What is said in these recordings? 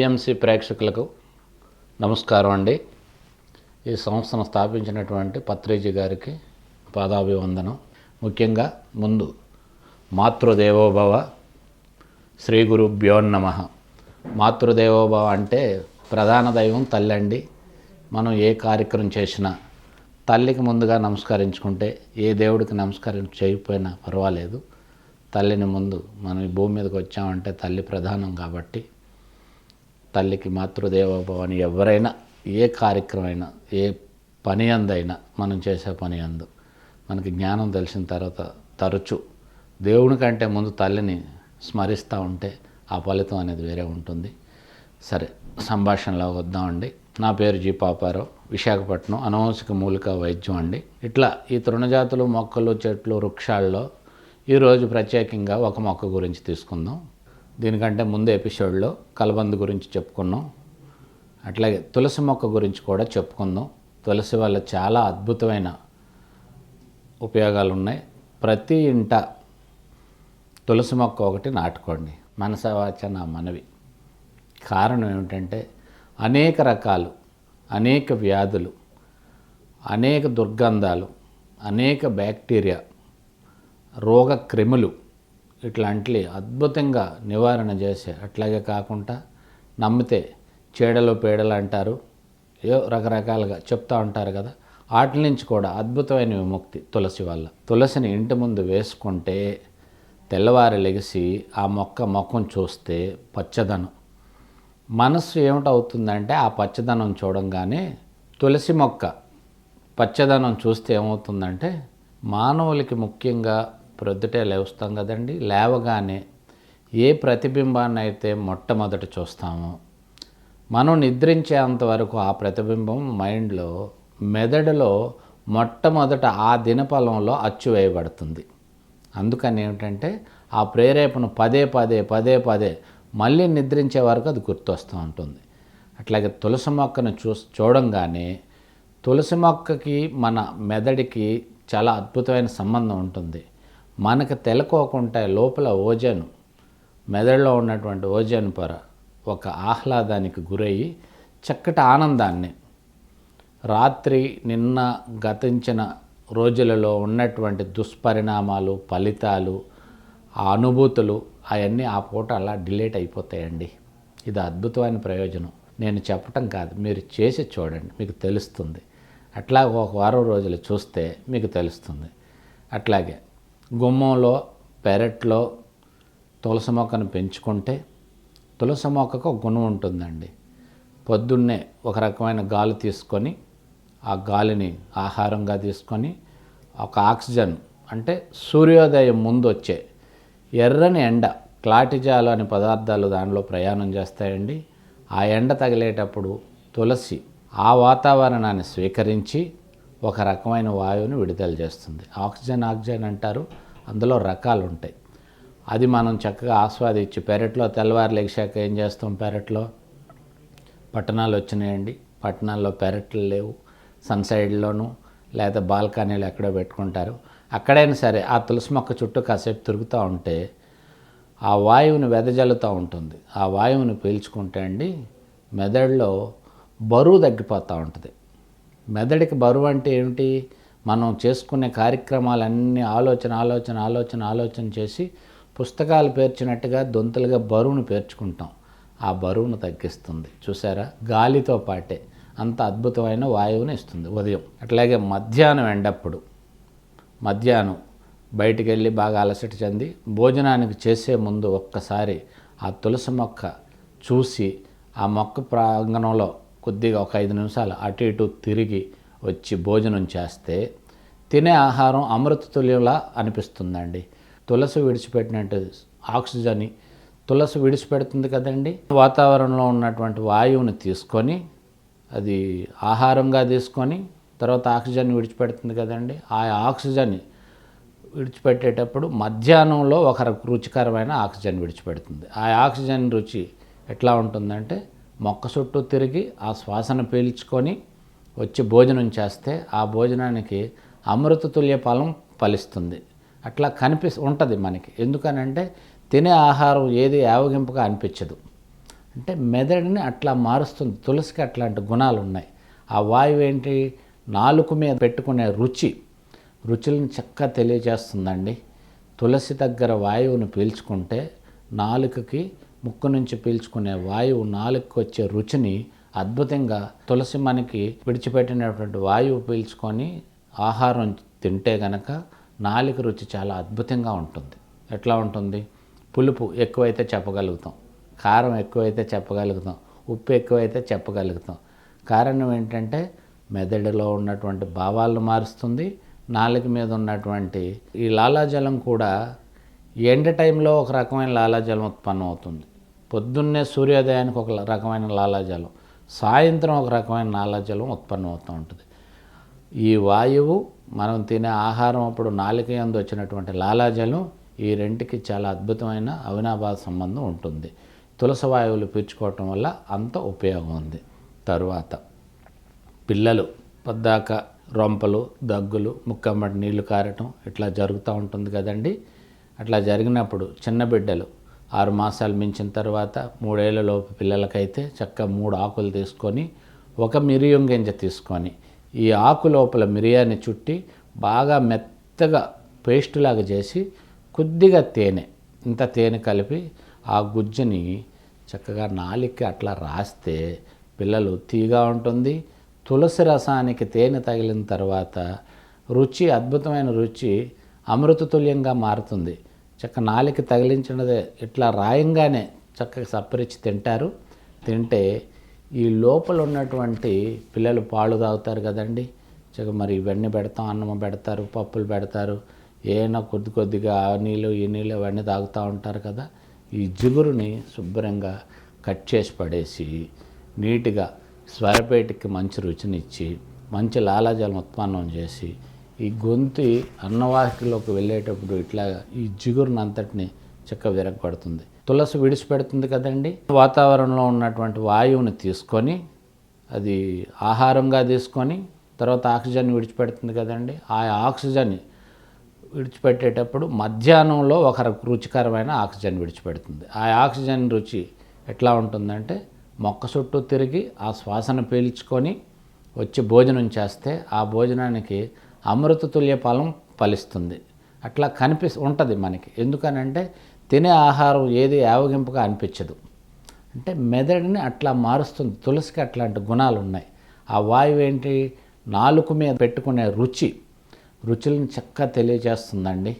PMC ప్రేక్షకులకు నమస్కారం అండి. ఈ సంస్థను స్థాపించినటువంటి పత్రిజీ గారికి పాదాభివందనం. ముఖ్యంగా ముందు మాతృదేవోభవ శ్రీ గురుభ్యోన్నమ మాతృదేవోభవ అంటే ప్రధాన దైవం తల్లి అండి. మనం ఏ కార్యక్రమం చేసినా తల్లికి ముందుగా నమస్కరించుకుంటే ఏ దేవుడికి నమస్కారం చేయకపోయినా పర్వాలేదు. తల్లిని ముందు మనం ఈ భూమి మీదకి వచ్చామంటే తల్లి ప్రధానం కాబట్టి తల్లికి మాతృదేవోభవ అని ఎవరైనా ఏ కార్యక్రమం అయినా ఏ పని అందైనా మనం చేసే పని అందు. మనకి జ్ఞానం తెలిసిన తర్వాత తరచు దేవుని కంటే ముందు తల్లిని స్మరిస్తూ ఉంటే ఆ ఫలితం అనేది వేరే ఉంటుంది. సరే సంభాషణలో వద్దామండి. నా పేరు జీ పాపారావు విశాఖపట్నం అనవంశిక మూలిక వైద్యం అండి. ఇట్లా ఈ తృణజాతులు మొక్కలు చెట్లు వృక్షాల్లో ఈరోజు ప్రత్యేకంగా ఒక మొక్క గురించి తీసుకుందాం. దీనికంటే ముందు ఎపిసోడ్లో కలబంద గురించి చెప్పుకున్నాం. అట్లాగే తులసి మొక్క గురించి కూడా చెప్పుకుందాం. తులసి వల్ల చాలా అద్భుతమైన ఉపయోగాలు ఉన్నాయి ప్రతి ఇంట తులసి మొక్క ఒకటి నాటుకోండి. మనసవాచ నా మనవి. కారణం ఏమిటంటే అనేక రకాలు అనేక వ్యాధులు అనేక దుర్గంధాలు అనేక బ్యాక్టీరియా రోగ క్రిములు ఇట్లాంటివి అద్భుతంగా నివారణ చేసే అట్లాగే కాకుండా నమ్మితే చీడలు పీడలు అంటారు ఏ రకరకాలుగా చెప్తూ ఉంటారు కదా. వాటి నుంచి కూడా అద్భుతమైన విముక్తి తులసి వల్ల. తులసిని ఇంటి ముందు వేసుకుంటే తెల్లవారి లెగిసి ఆ మొక్క మొఖం చూస్తే పచ్చదనం. మనస్సు ఏమిటవుతుందంటే ఆ పచ్చదనం చూడంగానే తులసి మొక్క పచ్చదనం చూస్తే ఏమవుతుందంటే మానవులకి ముఖ్యంగా ప్రొద్దుటే లేస్తాం కదండి. లేవగానే ఏ ప్రతిబింబాన్ని అయితే మొట్టమొదట చూస్తామో మనం నిద్రించేంత వరకు ఆ ప్రతిబింబం మైండ్లో మెదడులో మొట్టమొదట ఆ దినపలంలో అచ్చు వేయబడుతుంది. అందుకని ఏమిటంటే ఆ ప్రేరేపణ పదే పదే పదే పదే మళ్ళీ నిద్రించే వరకు అది గుర్తొస్తూ ఉంటుంది. అట్లాగే తులసి మొక్కను చూ చూడంగానే తులసి మొక్కకి మన మెదడికి చాలా అద్భుతమైన సంబంధం ఉంటుంది. మనకు తెలకోకుండా లోపల ఓజను మెదడులో ఉన్నటువంటి ఓజన్ పొర ఒక ఆహ్లాదానికి గురయ్యి చక్కటి ఆనందాన్ని. రాత్రి నిన్న గతించిన రోజులలో ఉన్నటువంటి దుష్పరిణామాలు ఫలితాలు ఆ అనుభూతులు అవన్నీ ఆ పూట అలా డిలేట్ అయిపోతాయండి. ఇది అద్భుతమైన ప్రయోజనం. నేను చెప్పటం కాదు మీరు చేసి చూడండి మీకు తెలుస్తుంది. అట్లా ఒక వారం రోజులు చూస్తే మీకు తెలుస్తుంది. అట్లాగే గుమ్మంలో పెరట్లో తులసి మొక్కను పెంచుకుంటే తులసి మొక్కకు ఒక గుణం ఉంటుందండి. పొద్దున్నే ఒక రకమైన గాలి తీసుకొని ఆ గాలిని ఆహారంగా తీసుకొని ఒక ఆక్సిజన్ అంటే సూర్యోదయం ముందు వచ్చే ఎర్రని ఎండ క్లాటిజాలు అనే పదార్థాలు దానిలో ప్రయాణం చేస్తాయండి. ఆ ఎండ తగిలేటప్పుడు తులసి ఆ వాతావరణాన్ని స్వీకరించి ఒక రకమైన వాయువుని విడుదల చేస్తుంది. ఆక్సిజన్ ఆక్సిజన్ అంటారు. అందులో రకాలు ఉంటాయి అది మనం చక్కగా ఆస్వాదించి పెరట్లో తెల్లవారు లేచాక ఏం చేస్తాం పెరట్లో? పట్టణాలు వచ్చినాయండి. పట్టణాల్లో పెరట్లు లేవు. సన్సైడ్లోనూ లేదా బాల్కనీలు ఎక్కడో పెట్టుకుంటారు. అక్కడైనా సరే ఆ తులసి మొక్క చుట్టూ కాసేపు తిరుగుతూ ఉంటే ఆ వాయువుని వెదజల్లుతూ ఉంటుంది. ఆ వాయువుని పీల్చుకుంటే అండి మెదడులో బరువు తగ్గిపోతూ ఉంటుంది. మెదడికి బరువు అంటే ఏమిటి? మనం చేసుకునే కార్యక్రమాలన్నీ ఆలోచన ఆలోచన ఆలోచన ఆలోచన చేసి పుస్తకాలు పేర్చినట్టుగా దొంతులుగా బరువును పేర్చుకుంటాం. ఆ బరువును తగ్గిస్తుంది. చూసారా? గాలితో పాటే. అంత అద్భుతమైన వాయువుని ఇస్తుంది ఉదయం. అట్లాగే మధ్యాహ్నం ఎండప్పుడు. మధ్యాహ్నం బయటికి వెళ్ళి బాగా అలసట చెంది భోజనానికి చేసే ముందు ఒక్కసారి ఆ తులసి మొక్క చూసి ఆ మొక్క ప్రాంగణంలో కొద్దిగా ఒక ఐదు నిమిషాలు అటు ఇటు తిరిగి వచ్చి భోజనం చేస్తే తినే ఆహారం అమృత తుల్యంలా అనిపిస్తుందండి. తులసి విడిచిపెట్టినట్టు ఆక్సిజన్ తులసి విడిచిపెడుతుంది కదండి. వాతావరణంలో ఉన్నటువంటి వాయువుని తీసుకొని అది ఆహారంగా తీసుకొని తర్వాత ఆక్సిజన్ విడిచిపెడుతుంది కదండి. ఆ ఆక్సిజన్ విడిచిపెట్టేటప్పుడు మధ్యాహ్నంలో ఒక రుచికరమైన ఆక్సిజన్ విడిచిపెడుతుంది. ఆ ఆక్సిజన్ రుచి ఎట్లా ఉంటుందంటే మొక్క చుట్టూ తిరిగి ఆ శ్వాసను పీల్చుకొని వచ్చి భోజనం చేస్తే ఆ భోజనానికి అమృత తుల్య ఫలం ఫలిస్తుంది. అట్లా కనిపి ఉంటుంది మనకి. ఎందుకనంటే తినే ఆహారం ఏది యావగింపుగా అనిపించదు. అంటే మెదడుని అట్లా మారుస్తుంది. తులసికి అట్లాంటి గుణాలు ఉన్నాయి ఆ వాయువు ఏంటి? నాలుక మీద పెట్టుకునే రుచి. రుచులను చక్కగా తెలియజేస్తుందండి. తులసి దగ్గర వాయువును పీల్చుకుంటే నాలుకకి ముక్కు నుంచి పీల్చుకునే వాయువు నాలుగుకి వచ్చే రుచిని అద్భుతంగా తులసి మనకి విడిచిపెట్టినటువంటి వాయువు పీల్చుకొని ఆహారం తింటే గనక నాలుక రుచి చాలా అద్భుతంగా ఉంటుంది. ఎట్లా ఉంటుంది? పులుపు ఎక్కువైతే చెప్పగలుగుతాం. కారం ఎక్కువైతే చెప్పగలుగుతాం. ఉప్పు ఎక్కువైతే చెప్పగలుగుతాం. కారణం ఏంటంటే మెదడులో ఉన్నటువంటి భావాలను మారుస్తుంది. నాలుక మీద ఉన్నటువంటి ఈ లాలాజలం కూడా ఎండ టైంలో ఒక రకమైన లాలాజలం ఉత్పన్నం అవుతుంది పొద్దున్నే సూర్యోదయానికి ఒక రకమైన లాలాజలం సాయంత్రం ఒక రకమైన లాలాజలం ఉత్పన్నం అవుతూ ఉంటుంది. ఈ వాయువు మనం తినే ఆహారం అప్పుడు నాలుక ఎందు వచ్చినటువంటి లాలాజలం ఈ రెంటికి చాలా అద్భుతమైన అవినాభావ సంబంధం ఉంటుంది. తులసి వాయువులు పీల్చుకోవటం వల్ల అంత ఉపయోగం ఉంది. తరువాత పిల్లలు పొద్దాక రొంపలు దగ్గులు ముక్కమ్మటి నీళ్ళు కారటం ఇట్లా జరుగుతూ ఉంటుంది కదండి. అట్లా జరిగినప్పుడు చిన్న బిడ్డలు ఆరు మాసాలు మించిన తర్వాత మూడేళ్ళలోపు పిల్లలకైతే చక్కగా మూడు ఆకులు తీసుకొని ఒక మిరియం గింజ తీసుకొని ఈ ఆకు లోపల మిరియాన్ని చుట్టి బాగా మెత్తగా పేస్ట్ లాగా చేసి కొద్దిగా తేనె ఇంత తేనె కలిపి ఆ గుజ్జుని చక్కగా నాలికి అట్లా రాస్తే పిల్లలు తీగా ఉంటుంది. తులసి రసానికి తేనె తగిలిన తర్వాత రుచి అద్భుతమైన రుచి అమృతతుల్యంగా మారుతుంది. చక్క నాలికి తగిలించినదే ఇట్లా రాయంగానే చక్కగా సప్పరించి తింటారు. తింటే ఈ లోపల ఉన్నటువంటి పిల్లలు పాలు తాగుతారు కదండి. చక్క మరి ఇవన్నీ పెడతాం అన్నం పెడతారు పప్పులు పెడతారు. ఏమైనా కొద్ది కొద్దిగా ఆ నీళ్ళు ఈ నీళ్ళు ఇవన్నీ తాగుతూ ఉంటారు కదా. ఈ జిగురుని శుభ్రంగా కట్ చేసి పడేసి నీట్గా స్వరపేటికి మంచి రుచినిచ్చి మంచి లాలాజలం ఉత్పన్నం చేసి ఈ గొంతు అన్నవాహికలోకి వెళ్ళేటప్పుడు ఇట్లా ఈ జిగురునంతటిని చెక్క విరగబడుతుంది. తులసి విడిచిపెడుతుంది కదండి? వాతావరణంలో ఉన్నటువంటి వాయువుని తీసుకొని అది ఆహారంగా తీసుకొని తర్వాత ఆక్సిజన్ విడిచిపెడుతుంది కదండి? ఆ ఆక్సిజన్ విడిచిపెట్టేటప్పుడు మధ్యాహ్నంలో ఒక రుచికరమైన ఆక్సిజన్ విడిచిపెడుతుంది. ఆ ఆక్సిజన్ రుచి ఎట్లా ఉంటుందంటే మొక్క చుట్టూ తిరిగి ఆ శ్వాసను పీల్చుకొని వచ్చి భోజనం చేస్తే ఆ భోజనానికి అమృతతుల్య ఫలం ఫలిస్తుంది. అట్లా కనిపి ఉంటుంది మనకి. ఎందుకనంటే తినే ఆహారం ఏది యావగింపుగా అనిపించదు. అంటే మెదడుని అట్లా మారుస్తుంది. తులసికి అట్లాంటి గుణాలు ఉన్నాయి ఆ వాయువు ఏంటి? నాలుక మీద పెట్టుకునే రుచి. రుచులను చక్కగా తెలియజేస్తుందండి.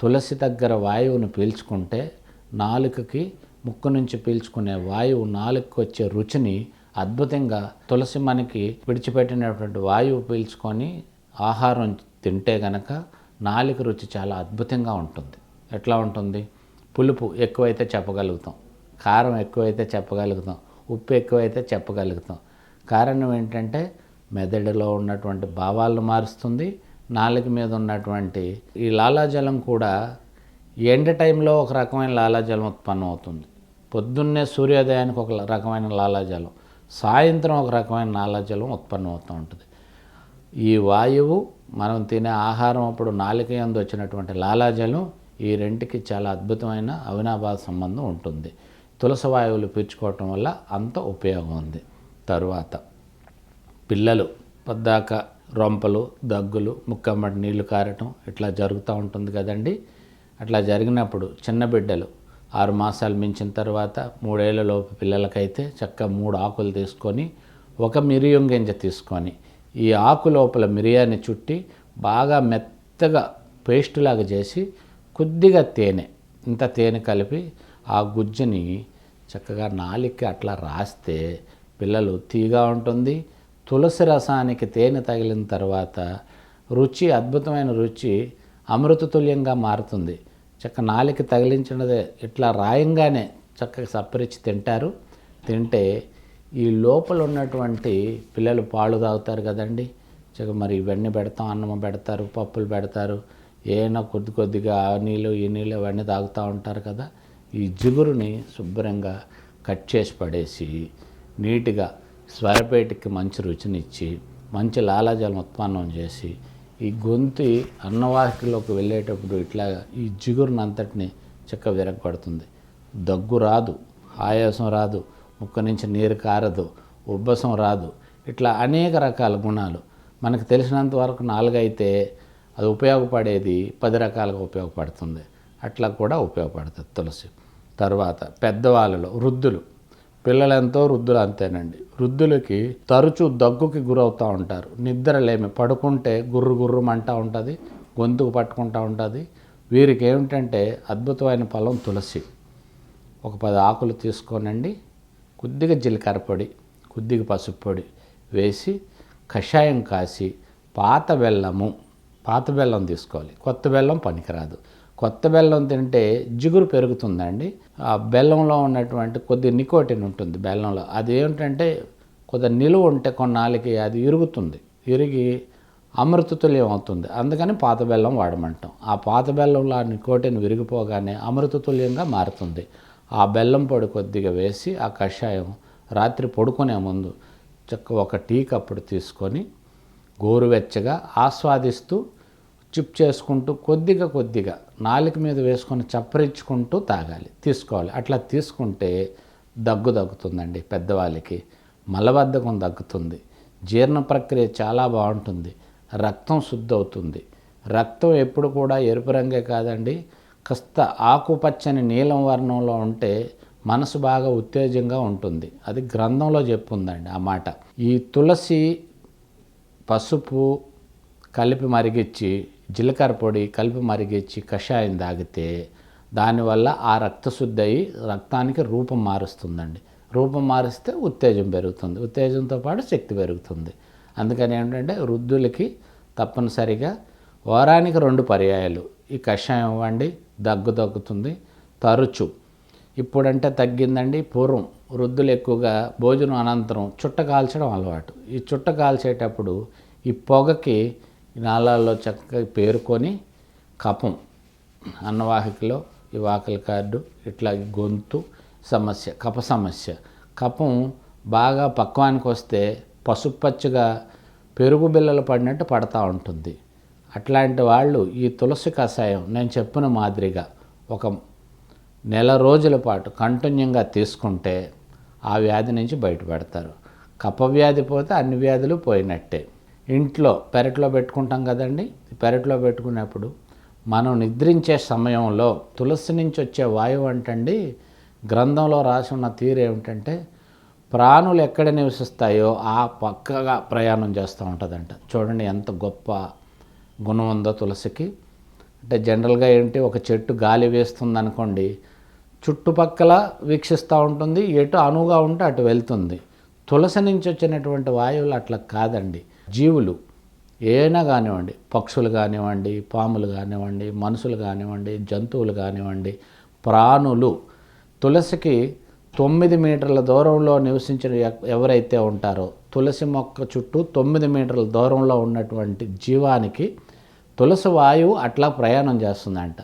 తులసి దగ్గర వాయువును పీల్చుకుంటే నాలుకకి ముక్కు నుంచి పీల్చుకునే వాయువు నాలుగుకి వచ్చే రుచిని అద్భుతంగా తులసి మనకి విడిచిపెట్టినటువంటి వాయువు పీల్చుకొని ఆహారం తింటే గనక నాలుక రుచి చాలా అద్భుతంగా ఉంటుంది. ఎట్లా ఉంటుంది? పులుపు ఎక్కువైతే చెప్పగలుగుతాం. కారం ఎక్కువైతే చెప్పగలుగుతాం. ఉప్పు ఎక్కువైతే చెప్పగలుగుతాం. కారణం ఏంటంటే మెదడులో ఉన్నటువంటి భావాలను మారుస్తుంది. నాలుక మీద ఉన్నటువంటి ఈ లాలాజలం కూడా ఎండ టైంలో ఒక రకమైన లాలాజలం ఉత్పన్నం అవుతుంది. పొద్దున్నే సూర్యోదయానికి ఒక రకమైన లాలాజలం సాయంత్రం ఒక రకమైన లాలాజలం ఉత్పన్నం అవుతూ ఉంటుంది. ఈ వాయువు మనం తినే ఆహారం అప్పుడు నాలుక ఎందు వచ్చినటువంటి లాలాజలం ఈ రెంటికి చాలా అద్భుతమైన అవినాభావ సంబంధం ఉంటుంది. తులసి వాయువులు పీల్చుకోవటం వల్ల అంత ఉపయోగం ఉంది. తరువాత పిల్లలు పద్దాక రొంపలు దగ్గులు ముక్కమ్మటి నీళ్ళు కారటం ఇట్లా జరుగుతూ ఉంటుంది కదండి. అట్లా జరిగినప్పుడు చిన్న బిడ్డలు ఆరు మాసాలు మించిన తర్వాత మూడేళ్ళలోపు పిల్లలకైతే చక్కగా మూడు ఆకులు తీసుకొని ఒక మిరియం గింజ తీసుకొని ఈ ఆకు లోపల మిరియాన్ని చుట్టి బాగా మెత్తగా పేస్ట్ లాగా చేసి కొద్దిగా తేనె ఇంత తేనె కలిపి ఆ గుజ్జుని చక్కగా నాలికి అట్లా రాస్తే పిల్లలు తీగా ఉంటుంది. తులసి రసానికి తేనె తగిలిన తర్వాత రుచి అద్భుతమైన రుచి అమృతతుల్యంగా మారుతుంది. చక్క నాలికి తగిలించినదే ఇట్లా రాయంగానే చక్కగా సప్పరించి తింటారు. తింటే ఈ లోపల ఉన్నటువంటి పిల్లలు పాలు తాగుతారు కదండి. మరి ఇవన్నీ పెడతాం అన్నం పెడతారు పప్పులు పెడతారు ఏమైనా కొద్ది కొద్దిగా ఆ నీళ్ళు ఈ నీళ్ళు ఇవన్నీ తాగుతూ ఉంటారు కదా. ఈ జిగురుని శుభ్రంగా కట్ చేసి పడేసి నీట్గా స్వరపేటికి మంచి రుచినిచ్చి మంచి లాలాజలం ఉత్పన్నం చేసి ఈ గొంతు అన్నవాహికలోకి వెళ్ళేటప్పుడు ఇట్లా ఈ జిగురునంతటిని చెక్క విరగపడుతుంది దగ్గు రాదు ఆయాసం రాదు ముక్క నుంచి నీరు కారదు ఉబ్బసం రాదు. ఇట్లా అనేక రకాల గుణాలు. మనకు తెలిసినంత వరకు నాలుగైతే అది ఉపయోగపడేది పది రకాలుగా ఉపయోగపడుతుంది. అట్లా కూడా ఉపయోగపడుతుంది తులసి. తర్వాత పెద్దవాళ్ళలో వృద్ధులు. పిల్లలెంతో వృద్ధులు అంతేనండి. వృద్ధులకి తరచూ దగ్గుకి గురవుతూ ఉంటారు. నిద్రలేమి పడుకుంటే గుర్రు గుర్రుమంటా ఉంటుంది గొంతుకు పట్టుకుంటూ ఉంటుంది. వీరికి ఏమిటంటే అద్భుతమైన ఫలం తులసి. ఒక పది ఆకులు తీసుకోనండి. కొద్దిగా జీలకర్ర పొడి కొద్దిగా పసుపు పొడి వేసి కషాయం కాసి పాత బెల్లము పాత బెల్లం తీసుకోవాలి. కొత్త బెల్లం పనికిరాదు. కొత్త బెల్లం తింటే జిగురు పెరుగుతుందండి. ఆ బెల్లంలో ఉన్నటువంటి కొద్ది నికోటిన్ ఉంటుంది బెల్లంలో. అది ఏమిటంటే కొద్ది నిలువ ఉంటే కొన్నాళ్ళకి అది ఇరుగుతుంది. ఇరిగి అమృతతుల్యం అవుతుంది. అందుకని పాత బెల్లం వాడమంటాం. ఆ పాత బెల్లంలో ఆ నికోటిన్ విరిగిపోగానే అమృతతుల్యంగా మారుతుంది. ఆ బెల్లం పొడి కొద్దిగా వేసి ఆ కషాయం రాత్రి పడుకునే ముందు చక్క ఒక టీ కప్పుడు తీసుకొని గోరువెచ్చగా ఆస్వాదిస్తూ చిప్ చేసుకుంటూ కొద్దిగా కొద్దిగా నాలుక మీద వేసుకొని చప్పరించుకుంటూ తాగాలి తీసుకోవాలి. అట్లా తీసుకుంటే దగ్గు దగ్గుతుందండి పెద్దవాళ్ళకి. మలబద్ధకం దగ్గుతుంది జీర్ణ ప్రక్రియ చాలా బాగుంటుంది. రక్తం శుద్ధి అవుతుంది రక్తం ఎప్పుడు కూడా ఎరుపు రంగే కాదండి. కాస్త ఆకుపచ్చని నీలం వర్ణంలో ఉంటే మనసు బాగా ఉత్తేజంగా ఉంటుంది. అది గ్రంథంలో చెప్పుందండి ఆ మాట. ఈ తులసి పసుపు కలిపి మరిగించి జీలకర్ర పొడి కలిపి మరిగించి కషాయం తాగితే దానివల్ల ఆ రక్తశుద్ధి అయ్యి రక్తానికి రూపం మారుస్తుందండి. రూపం మారిస్తే ఉత్తేజం పెరుగుతుంది. ఉత్తేజంతో పాటు శక్తి పెరుగుతుంది. అందుకని ఏంటంటే వృద్ధులకి తప్పనిసరిగా వారానికి రెండు పర్యాయాలు. ఈ కషాయం ఇవ్వండి దగ్గు తగ్గుతుంది తరచు. ఇప్పుడంటే తగ్గిందండి పూర్వం. వృద్ధులు ఎక్కువగా భోజనం అనంతరం చుట్ట కాల్చడం అలవాటు. ఈ చుట్ట కాల్చేటప్పుడు ఈ పొగకి నాళాల్లో చక్కగా పేరుకొని కపం అన్నవాహికలో ఈ వాకలి కార్డు ఇట్లా గొంతు సమస్య కప సమస్య. కపం బాగా పక్వానికి వస్తే పసుపచ్చగా పెరుగు బిల్లలు పడినట్టు పడతా ఉంటుంది. అట్లాంటి వాళ్ళు ఈ తులసి కషాయం నేను చెప్పిన మాదిరిగా ఒక నెల రోజుల పాటు కంటిన్యూగా తీసుకుంటే ఆ వ్యాధి నుంచి బయటపడతారు. కప్ప వ్యాధి పోతే అన్ని వ్యాధులు పోయినట్టే. ఇంట్లో పెరట్లో పెట్టుకుంటాం కదండి. పెరట్లో పెట్టుకున్నప్పుడు మనం నిద్రించే సమయంలో తులసి నుంచి వచ్చే వాయువు అంటండి గ్రంథంలో రాసి ఉన్న తీరు ఏమిటంటే ప్రాణులు ఎక్కడ నివసిస్తాయో ఆ పక్కగా ప్రయాణం చేస్తూ ఉంటుందంట. చూడండి ఎంత గొప్ప గుణం ఉందో తులసికి? అంటే జనరల్గా ఏంటి? ఒక చెట్టు గాలి వేస్తుంది అనుకోండి చుట్టుపక్కల వీక్షిస్తూ ఉంటుంది ఎటు అనువుగా ఉంటే అటు వెళ్తుంది. తులసి నుంచి వచ్చినటువంటి వాయువులు అట్లా కాదండి. జీవులు ఏనా కానివ్వండి పక్షులు కానివ్వండి పాములు కానివ్వండి మనుషులు కానివ్వండి జంతువులు కానివ్వండి ప్రాణులు. తులసికి తొమ్మిది మీటర్ల దూరంలో నివసించిన ఎవరైతే ఉంటారో తులసి మొక్క చుట్టూ తొమ్మిది మీటర్ల దూరంలో ఉన్నటువంటి జీవానికి తులసి వాయువు అట్లా ప్రయాణం చేస్తుందంట.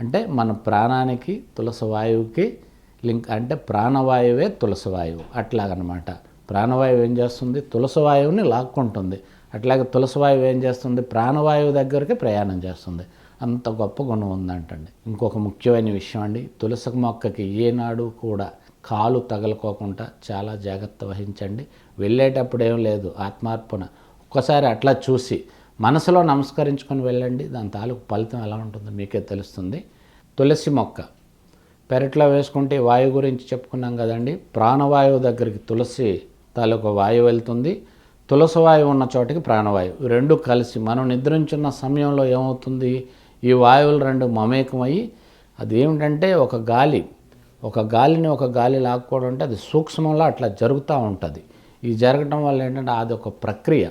అంటే మన ప్రాణానికి తులసి వాయువుకి లింక్ అంటే ప్రాణవాయువే తులసి వాయువు అట్లాగనమాట. ప్రాణవాయువు ఏం చేస్తుంది? తులసి వాయువుని లాక్కుంటుంది. అట్లాగే తులసి వాయువు ఏం చేస్తుంది? ప్రాణవాయువు దగ్గరికి ప్రయాణం చేస్తుంది. అంత గొప్ప గుణం ఉందంటండి. ఇంకొక ముఖ్యమైన విషయం అండి. తులసి మొక్కకి ఏనాడు కూడా కాలు తగలకోకుండా చాలా జాగ్రత్త వహించండి. వెళ్ళేటప్పుడు ఏం లేదు ఆత్మార్పణ. ఒక్కసారి అట్లా చూసి మనసులో నమస్కరించుకొని వెళ్ళండి. దాని తాలూకు ఫలితం ఎలా ఉంటుందో మీకే తెలుస్తుంది. తులసి మొక్క. పెరట్లో వేసుకుంటే వాయువు గురించి చెప్పుకున్నాం కదండి. ప్రాణవాయువు దగ్గరికి తులసి తాలూకు వాయువు వెళ్తుంది. తులసి వాయువు ఉన్న చోటికి ప్రాణవాయువు. రెండు కలిసి మనం నిద్రించున్న సమయంలో ఏమవుతుంది? ఈ వాయువులు రెండు మమేకమయ్యి అది ఏమిటంటే ఒక గాలి ఒక గాలిని ఒక గాలి లాక్కోవడం అంటే అది సూక్ష్మంలో అట్లా జరుగుతూ ఉంటుంది. ఈ జరగడం వల్ల ఏంటంటే అది ఒక ప్రక్రియ.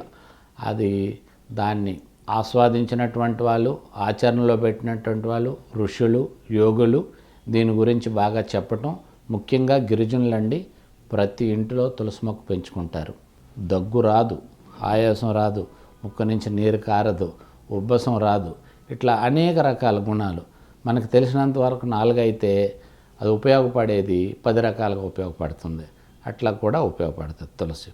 అది దాన్ని ఆస్వాదించినటువంటి వాళ్ళు ఆచరణలో పెట్టినటువంటి వాళ్ళు ఋషులు యోగులు దీని గురించి బాగా చెప్పటం. ముఖ్యంగా గిరిజనులండి ప్రతి ఇంటిలో తులసి మొక్క పెంచుకుంటారు. దగ్గు రాదు ఆయాసం రాదు ముక్క నుంచి నీరు కారదు ఉబ్బసం రాదు. ఇట్లా అనేక రకాల గుణాలు. మనకు తెలిసినంత వరకు నాలుగైతే అది ఉపయోగపడేది పది రకాలుగా ఉపయోగపడుతుంది. అట్లా కూడా ఉపయోగపడుతుంది తులసి.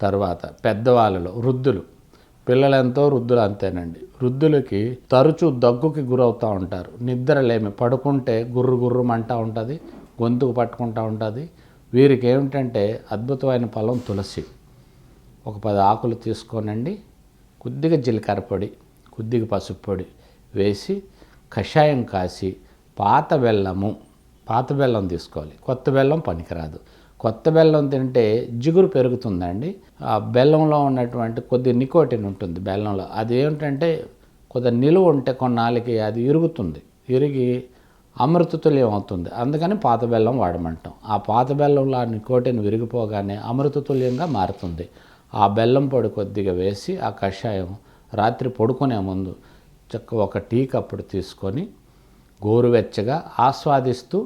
తర్వాత పెద్దవాళ్ళలో వృద్ధులు. పిల్లలెంతో వృద్ధులు అంతేనండి. వృద్ధులకి తరచూ దగ్గుకి గురవుతూ ఉంటారు. నిద్రలేమి పడుకుంటే గుర్రు గుర్రుమంటూ ఉంటుంది గొంతుకు పట్టుకుంటూ ఉంటుంది. వీరికి ఏమిటంటే అద్భుతమైన ఫలం తులసి. ఒక పది ఆకులు తీసుకోనండి కొద్దిగా జీలకర్ర పొడి కొద్దిగా పసుపు పొడి వేసి కషాయం కాసి పాత బెల్లము పాత బెల్లం తీసుకోవాలి. కొత్త బెల్లం పనికిరాదు. కొత్త బెల్లం తింటే జిగురు పెరుగుతుందండి. ఆ బెల్లంలో ఉన్నటువంటి కొద్ది నికోటిన్ ఉంటుంది బెల్లంలో. అది ఏమిటంటే కొద్ది నిలువ ఉంటే కొన్నాళ్ళకి అది ఇరుగుతుంది. ఇరిగి అమృతతుల్యం అవుతుంది. అందుకని పాత బెల్లం వాడమంటాం. ఆ పాత బెల్లంలో ఆ నికోటిన్ విరిగిపోగానే అమృతతుల్యంగా మారుతుంది. ఆ బెల్లం పొడి కొద్దిగా వేసి ఆ కషాయం రాత్రి పడుకునే ముందు చక్క ఒక టీ కప్పుడు తీసుకొని గోరువెచ్చగా ఆస్వాదిస్తూ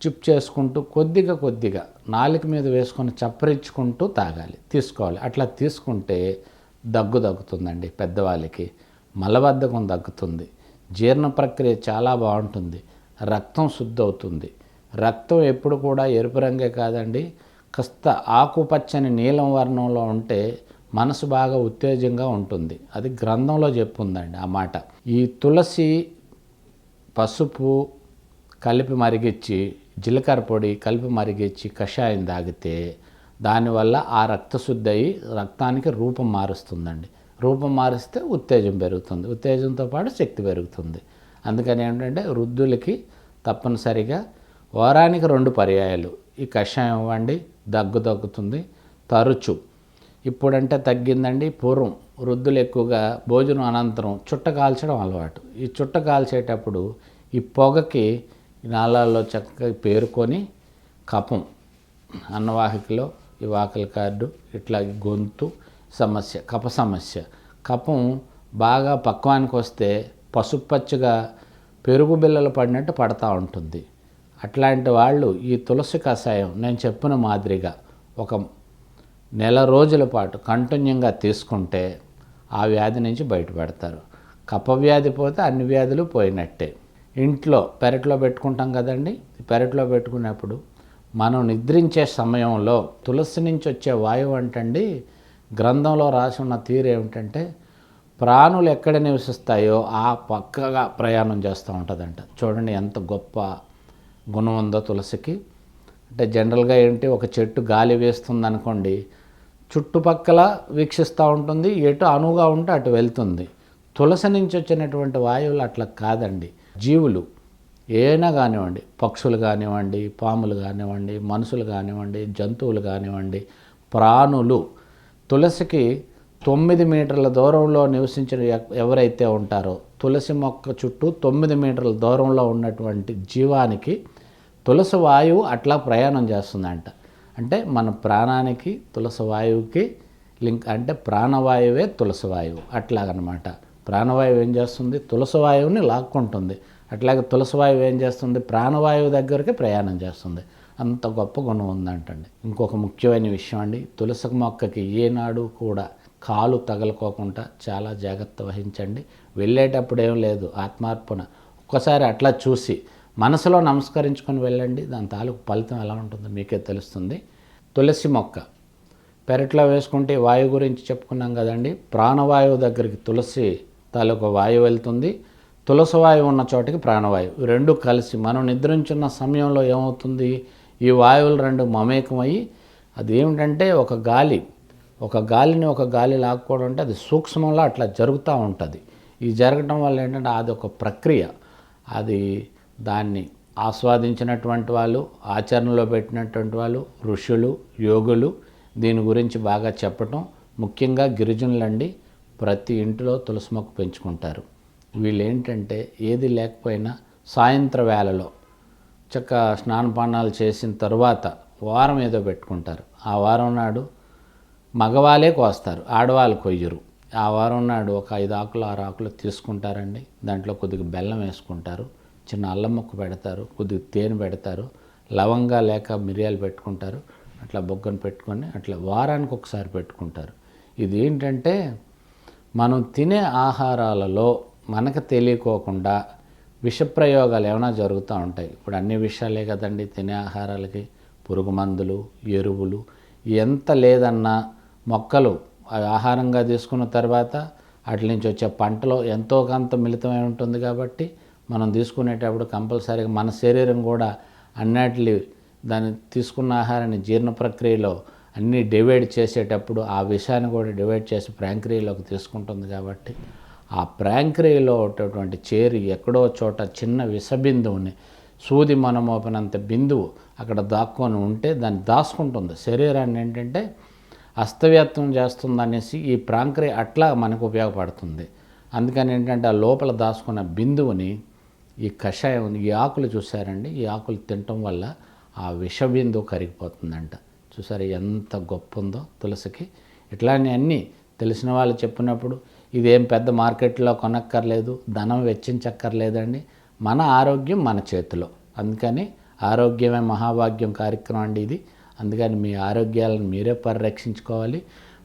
చిప్ చేసుకుంటూ కొద్దిగా కొద్దిగా నాలుక మీద వేసుకొని చప్పరించుకుంటూ తాగాలి తీసుకోవాలి. అట్లా తీసుకుంటే దగ్గు దగ్గుతుందండి పెద్దవాళ్ళకి. మలబద్ధకం దగ్గుతుంది జీర్ణ ప్రక్రియ చాలా బాగుంటుంది. రక్తం శుద్ధి అవుతుంది రక్తం ఎప్పుడు కూడా ఎరుపు రంగే కాదండి. కాస్త ఆకుపచ్చని నీలం వర్ణంలో ఉంటే మనసు బాగా ఉత్తేజంగా ఉంటుంది. అది గ్రంథంలో చెప్పుందండి ఆ మాట. ఈ తులసి పసుపు కలిపి మరిగించి జీలకర్ర పొడి కలిపి మరిగించి కషాయం తాగితే దానివల్ల ఆ రక్తశుద్ధి అయ్యి రక్తానికి రూపం మారుస్తుందండి. రూపం మారిస్తే ఉత్తేజం పెరుగుతుంది. ఉత్తేజంతో పాటు శక్తి పెరుగుతుంది. అందుకని ఏంటంటే వృద్ధులకి తప్పనిసరిగా వారానికి రెండు పర్యాయాలు ఈ కషాయం ఇవ్వండి దగ్గు తగ్గుతుంది తరచు. ఇప్పుడంటే తగ్గిందండి పూర్వం. వృద్ధులు ఎక్కువగా భోజనం అనంతరం చుట్ట కాల్చడం అలవాటు. ఈ చుట్ట కాల్చేటప్పుడు ఈ పొగకి ఈ నాళాల్లో చక్కగా పేరుకొని కఫం అన్నవాహికలో ఈ వాకలి కార్డు ఇట్లా గొంతు సమస్య కప సమస్య. కఫం బాగా పక్వానికి వస్తే పసుపచ్చగా పెరుగు బిల్లలు పడినట్టు పడతా ఉంటుంది. అట్లాంటి వాళ్ళు ఈ తులసి కషాయం నేను చెప్పిన మాదిరిగా ఒక నెల రోజుల పాటు కంటిన్యూగా తీసుకుంటే ఆ వ్యాధి నుంచి బయటపడతారు. కపవ్యాధి వ్యాధి పోతే అన్ని వ్యాధులు పోయినట్టే. ఇంట్లో పెరట్లో పెట్టుకుంటాం కదండి. పెరట్లో పెట్టుకున్నప్పుడు మనం నిద్రించే సమయంలో తులసి నుంచి వచ్చే వాయువు అంటండి గ్రంథంలో రాసి ఉన్న తీరు ఏమిటంటే ప్రాణులు ఎక్కడ నివసిస్తాయో ఆ పక్కగా ప్రయాణం చేస్తూ ఉంటుందంట. చూడండి ఎంత గొప్ప గుణం ఉందో తులసికి. అంటే జనరల్గా ఏంటి ఒక చెట్టు గాలి వేస్తుంది అనుకోండి చుట్టుపక్కల వీక్షిస్తూ ఉంటుంది ఎటు అనువుగా ఉంటే అటు వెళ్తుంది. తులసి నుంచి వచ్చినటువంటి వాయువులు అట్లా కాదండి. జీవులు ఏనా కానివ్వండి పక్షులు కానివ్వండి పాములు కానివ్వండి మనుషులు కానివ్వండి జంతువులు కానివ్వండి ప్రాణులు. తులసికి తొమ్మిది మీటర్ల దూరంలో నివసించిన ఎవరైతే ఉంటారో తులసి మొక్క చుట్టూ తొమ్మిది మీటర్ల దూరంలో ఉన్నటువంటి జీవానికి తులసి వాయువు అట్లా ప్రయాణం చేస్తుందంట. అంటే మన ప్రాణానికి తులసి వాయువుకి లింక్ అంటే ప్రాణవాయువే తులసి వాయువు అట్లాగనమాట. ప్రాణవాయువు ఏం చేస్తుంది? తులసి వాయువుని లాక్కుంటుంది. అట్లాగే తులసి వాయువు ఏం చేస్తుంది? ప్రాణవాయువు దగ్గరికి ప్రయాణం చేస్తుంది. అంత గొప్ప గుణం ఉందంటండి. ఇంకొక ముఖ్యమైన విషయం అండి. తులసి మొక్కకి ఏనాడు కూడా కాలు తగలకోకుండా చాలా జాగ్రత్త వహించండి. వెళ్ళేటప్పుడు ఏం లేదు. ఆత్మార్పణ. ఒక్కసారి అట్లా చూసి మనసులో నమస్కరించుకొని వెళ్ళండి. దాని తాలూకు ఫలితం ఎలా ఉంటుందో మీకే తెలుస్తుంది. తులసి మొక్క. పెరట్లో వేసుకుంటే వాయువు గురించి చెప్పుకున్నాం కదండి. ప్రాణవాయువు దగ్గరికి తులసి తాలూకు వాయువు వెళ్తుంది. తులస వాయువు ఉన్న చోటికి ప్రాణవాయువు. రెండు కలిసి మనం నిద్రించున్న సమయంలో ఏమవుతుంది? ఈ వాయువులు రెండు మమేకమయ్యి అది ఏమిటంటే ఒక గాలి ఒక గాలిని ఒక గాలి లాక్కోవడం అంటే అది సూక్ష్మంలో అట్లా జరుగుతూ ఉంటుంది. ఈ జరగటం వల్ల ఏంటంటే అది ఒక ప్రక్రియ. అది దాన్ని ఆస్వాదించినటువంటి వాళ్ళు ఆచరణలో పెట్టినటువంటి వాళ్ళు ఋషులు యోగులు దీని గురించి బాగా చెప్పటం. ముఖ్యంగా గిరిజనులండి ప్రతి ఇంటిలో తులసి మొక్క పెంచుకుంటారు. వీళ్ళు ఏంటంటే ఏది లేకపోయినా సాయంత్ర వేళలో చక్క స్నానపానాలు చేసిన తర్వాత వారం ఏదో పెట్టుకుంటారు. ఆ వారం నాడు మగవాళ్ళే కోస్తారు ఆడవాళ్ళు కొయ్యరు. ఆ వారం నాడు ఒక ఐదు ఆకులు ఆరు ఆకులు తీసుకుంటారండి. దాంట్లో కొద్దిగా బెల్లం వేసుకుంటారు చిన్న అల్లం ముక్క పెడతారు కొద్దిగా తేనె పెడతారు లవంగా లేక మిరియాలు పెట్టుకుంటారు అట్లా బొగ్గను పెట్టుకొని అట్లా వారానికి ఒకసారి పెట్టుకుంటారు. ఇది ఏంటంటే మనం తినే ఆహారాలలో మనకు తెలియకోకుండా విషప్రయోగాలు ఏమైనా జరుగుతూ ఉంటాయి. ఇప్పుడు అన్ని విషయాలే కదండి తినే ఆహారాలకి. పురుగు మందులు ఎరువులు ఎంత లేదన్నా మొక్కలు అవి ఆహారంగా తీసుకున్న తర్వాత వాటి నుంచి వచ్చే పంటలో ఎంతో కొంత మిళితమై ఉంటుంది కాబట్టి మనం తీసుకునేటప్పుడు కంపల్సరీగా మన శరీరం కూడా అన్నిటి దాన్ని తీసుకున్న ఆహారాన్ని జీర్ణ ప్రక్రియలో అన్నీ డివైడ్ చేసేటప్పుడు ఆ విషయాన్ని కూడా డివైడ్ చేసి ప్రాంక్రియలోకి తీసుకుంటుంది కాబట్టి ఆ ప్రాంక్రియలో ఉన్నటువంటి చేరి ఎక్కడో చోట చిన్న విషబిందువుని సూది మనమోపినంత బిందువు అక్కడ దాక్కొని ఉంటే దాన్ని దాచుకుంటుంది శరీరాన్ని ఏంటంటే అస్తవ్యత్వం చేస్తుందనేసి ఈ ప్రాంక్రియ అట్లా మనకు ఉపయోగపడుతుంది. అందుకని ఏంటంటే ఆ లోపల దాచుకున్న బిందువుని ఈ కషాయం ఈ ఆకులు చూసారండి ఈ ఆకులు తినటం వల్ల ఆ విష బిందువు కరిగిపోతుందంట. చూసారు ఎంత గొప్ప ఉందో తులసికి ఇట్లాంటివన్నీ తెలిసిన వాళ్ళు చెప్పినప్పుడు ఇదేం పెద్ద మార్కెట్లో కొనక్కర్లేదు ధనం వెచ్చించక్కర్లేదండి. మన ఆరోగ్యం మన చేతిలో. అందుకని ఆరోగ్యమే మహాభాగ్యం కార్యక్రమం అండి ఇది. అందుకని మీ ఆరోగ్యాలను మీరే పరిరక్షించుకోవాలి.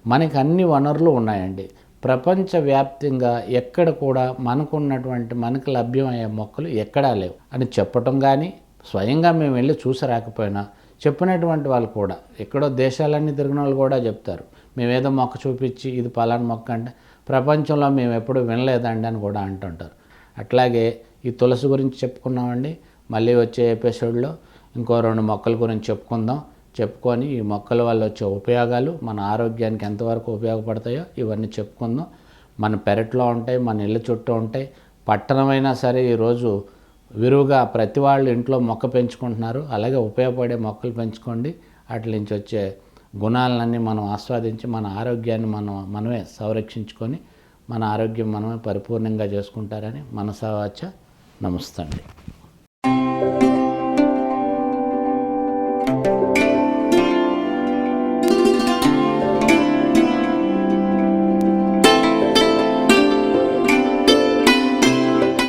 మనకి అన్ని వనరులు ఉన్నాయండి. ప్రపంచవ్యాప్తంగా ఎక్కడ కూడా మనకున్నటువంటి మనకు లభ్యమయ్యే మొక్కలు ఎక్కడా లేవు. అని చెప్పటం కానీ స్వయంగా మేము వెళ్ళి చూసి రాకపోయినా చెప్పినటువంటి వాళ్ళు కూడా ఎక్కడో దేశాలన్నీ తిరిగిన వాళ్ళు కూడా చెప్తారు మేమేదో మొక్క చూపించి ఇది పలానా మొక్క అంటే ప్రపంచంలో మేము ఎప్పుడు వినలేదండి అని కూడా అంటుంటారు. అట్లాగే ఈ తులసి గురించి చెప్పుకున్నామండి మళ్ళీ వచ్చే ఎపిసోడ్లో ఇంకో రెండు మొక్కల గురించి చెప్పుకుందాం. చెప్పుకొని ఈ మొక్కల వల్ల వచ్చే ఉపయోగాలు మన ఆరోగ్యానికి ఎంతవరకు ఉపయోగపడతాయో ఇవన్నీ చెప్పుకుందాం. మన పెరట్లో ఉంటాయి మన ఇళ్ళ చుట్టూ ఉంటాయి. పట్టణమైనా సరే ఈరోజు విరువుగా ప్రతి వాళ్ళు ఇంట్లో మొక్క పెంచుకుంటున్నారు. అలాగే ఉపయోగపడే మొక్కలు పెంచుకోండి. వాటి నుంచి వచ్చే గుణాలన్నీ మనం ఆస్వాదించి మన ఆరోగ్యాన్ని మనం మనమే సంరక్షించుకొని మన ఆరోగ్యం మనమే పరిపూర్ణంగా చేసుకుంటారని మనసావాచ నమస్తే అండి